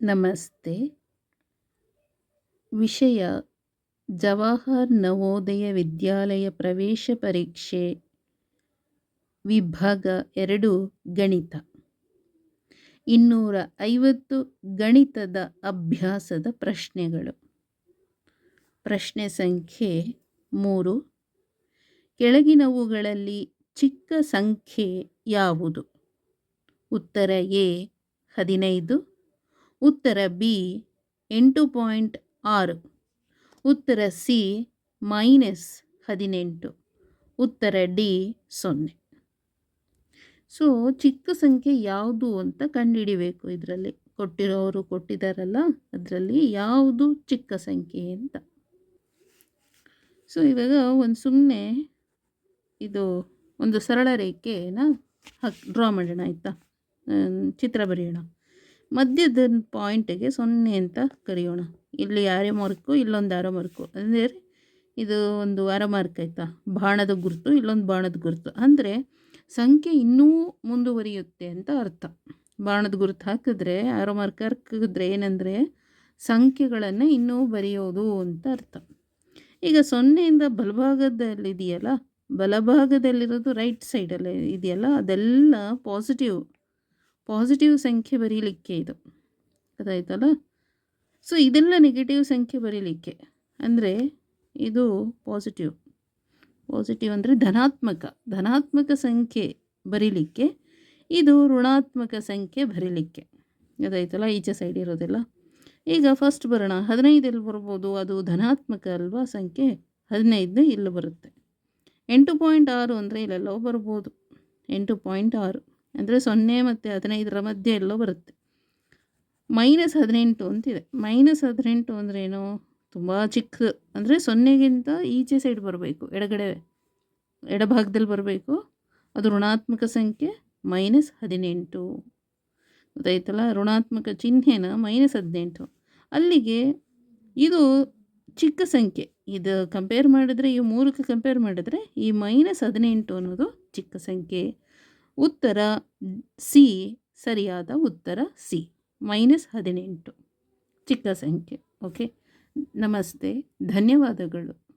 ನಮಸ್ತೆ. ವಿಷಯ ಜವಾಹರ್ ನವೋದಯ ವಿದ್ಯಾಲಯ ಪ್ರವೇಶ ಪರೀಕ್ಷೆ, ವಿಭಾಗ ಎರಡು, ಗಣಿತ. ಇನ್ನೂರ ಐವತ್ತು ಗಣಿತದ ಅಭ್ಯಾಸದ ಪ್ರಶ್ನೆಗಳು. ಪ್ರಶ್ನೆ ಸಂಖ್ಯೆ ಮೂರು, ಕೆಳಗಿನವುಗಳಲ್ಲಿ ಚಿಕ್ಕ ಸಂಖ್ಯೆ ಯಾವುದು? ಉತ್ತರ ಎ, ಹದಿನೈದು ಉತ್ತರ ಬಿ ಎಂಟು ಪಾಯಿಂಟ್ ಆರು. ಉತ್ತರ ಸಿ ಮೈನಸ್ ಹದಿನೆಂಟು. ಉತ್ತರ ಡಿ ಸೊನ್ನೆ. ಸೊ, ಚಿಕ್ಕ ಸಂಖ್ಯೆ ಯಾವುದು ಅಂತ ಕಂಡುಹಿಡಿಬೇಕು ಇದರಲ್ಲಿ. ಕೊಟ್ಟಿರೋರು ಕೊಟ್ಟಿದ್ದಾರಲ್ಲ, ಅದರಲ್ಲಿ ಯಾವುದು ಚಿಕ್ಕ ಸಂಖ್ಯೆ ಅಂತ. ಸೊ, ಇವಾಗ ಒಂದು ಸುಮ್ಮನೆ ಇದು ಒಂದು ಸರಳ ರೇಖೆನ ಹಾಕಿ, ಡ್ರಾ ಮಾಡೋಣ ಆಯಿತಾ? ಚಿತ್ರ ಬರೆಯೋಣ. ಮಧ್ಯದ ಪಾಯಿಂಟಿಗೆ ಸೊನ್ನೆ ಅಂತ ಕರೆಯೋಣ. ಇಲ್ಲಿ ಆರೆ ಮಾರ್ಕು ಇಲ್ಲೊಂದು ಆರೋ ಮಾರ್ಕು ಅಂದರೆ ಇದು ಒಂದು ಆರ ಮಾರ್ಕ್ ಆಯಿತಾ? ಬಾಣದ ಗುರುತು, ಇಲ್ಲೊಂದು ಬಾಣದ ಗುರುತು. ಅಂದರೆ ಸಂಖ್ಯೆ ಇನ್ನೂ ಮುಂದುವರಿಯುತ್ತೆ ಅಂತ ಅರ್ಥ. ಬಾಣದ ಗುರುತು ಹಾಕಿದ್ರೆ ಆರೋ ಮಾರ್ಕ್ ಹಾಕಿದ್ರೆ ಏನಂದರೆ ಸಂಖ್ಯೆಗಳನ್ನು ಇನ್ನೂ ಬರೆಯೋದು ಅಂತ ಅರ್ಥ. ಈಗ ಸೊನ್ನೆಯಿಂದ ಬಲಭಾಗದಲ್ಲಿದೆಯಲ್ಲ, ಬಲಭಾಗದಲ್ಲಿರೋದು ರೈಟ್ ಸೈಡಲ್ಲಿ ಇದೆಯಲ್ಲ, ಅದೆಲ್ಲ ಪಾಸಿಟಿವ್ ಪಾಸಿಟಿವ್ ಸಂಖ್ಯೆ ಬರೀಲಿಕ್ಕೆ ಇದು. ಅದಾಯ್ತಲ್ಲ? ಸೊ ಇದೆಲ್ಲ ನೆಗೆಟಿವ್ ಸಂಖ್ಯೆ ಬರೀಲಿಕ್ಕೆ. ಅಂದರೆ, ಇದು ಪಾಸಿಟಿವ್ ಪಾಸಿಟಿವ್ ಅಂದರೆ ಧನಾತ್ಮಕ. ಧನಾತ್ಮಕ ಸಂಖ್ಯೆ ಬರೀಲಿಕ್ಕೆ, ಇದು ಋಣಾತ್ಮಕ ಸಂಖ್ಯೆ ಬರೀಲಿಕ್ಕೆ. ಅದಾಯ್ತಲ್ಲ? ಈಚೆ ಸೈಡ್ ಇರೋದಿಲ್ಲ. ಈಗ ಫಸ್ಟ್ ಬರೋಣ. ಹದಿನೈದಲ್ಲಿ ಬರ್ಬೋದು? ಅದು ಧನಾತ್ಮಕ ಅಲ್ವಾ? ಸಂಖ್ಯೆ ಹದಿನೈದು ಇಲ್ಲಿ ಬರುತ್ತೆ. ಎಂಟು ಪಾಯಿಂಟ್ ಆರು ಅಂದರೆ ಇಲ್ಲೆಲ್ಲೋ ಬರ್ಬೋದು. ಎಂಟು ಪಾಯಿಂಟ್ ಆರು. ಅಂದರೆ ಸೊನ್ನೆ ಮತ್ತು ಹದಿನೈದರ ಮಧ್ಯೆ ಎಲ್ಲೋ ಬರುತ್ತೆ. ಮೈನಸ್ ಹದಿನೆಂಟು ಅಂತಿದೆ. ಮೈನಸ್ ಹದಿನೆಂಟು ಅಂದ್ರೇನು ತುಂಬ ಚಿಕ್ಕ, ಅಂದರೆ ಸೊನ್ನೆಗಿಂತ ಈಚೆ ಸೈಡ್ ಬರಬೇಕು, ಎಡಗಡೆ, ಎಡಭಾಗದಲ್ಲಿ ಬರಬೇಕು. ಅದು ಋಣಾತ್ಮಕ ಸಂಖ್ಯೆ ಮೈನಸ್ ಹದಿನೆಂಟು. ಗೊತ್ತಾಯ್ತಲ್ಲ? ಋಣಾತ್ಮಕ ಚಿಹ್ನೆನ ಮೈನಸ್ ಹದಿನೆಂಟು. ಅಲ್ಲಿಗೆ ಇದು ಚಿಕ್ಕ ಸಂಖ್ಯೆ. ಇದು ಕಂಪೇರ್ ಮಾಡಿದ್ರೆ, ಈ ಮೂರಕ್ಕೆ ಕಂಪೇರ್ ಮಾಡಿದ್ರೆ ಈ ಮೈನಸ್ ಹದಿನೆಂಟು ಅನ್ನೋದು ಚಿಕ್ಕ ಸಂಖ್ಯೆ. ಉತ್ತರ ಸಿ ಸರಿಯಾದ ಉತ್ತರ ಸಿ ಮೈನಸ್ ಹದಿನೆಂಟು. ಚಿಕ್ಕ ಸಂಖ್ಯೆ ಓಕೆ? ನಮಸ್ತೆ ಧನ್ಯವಾದಗಳು.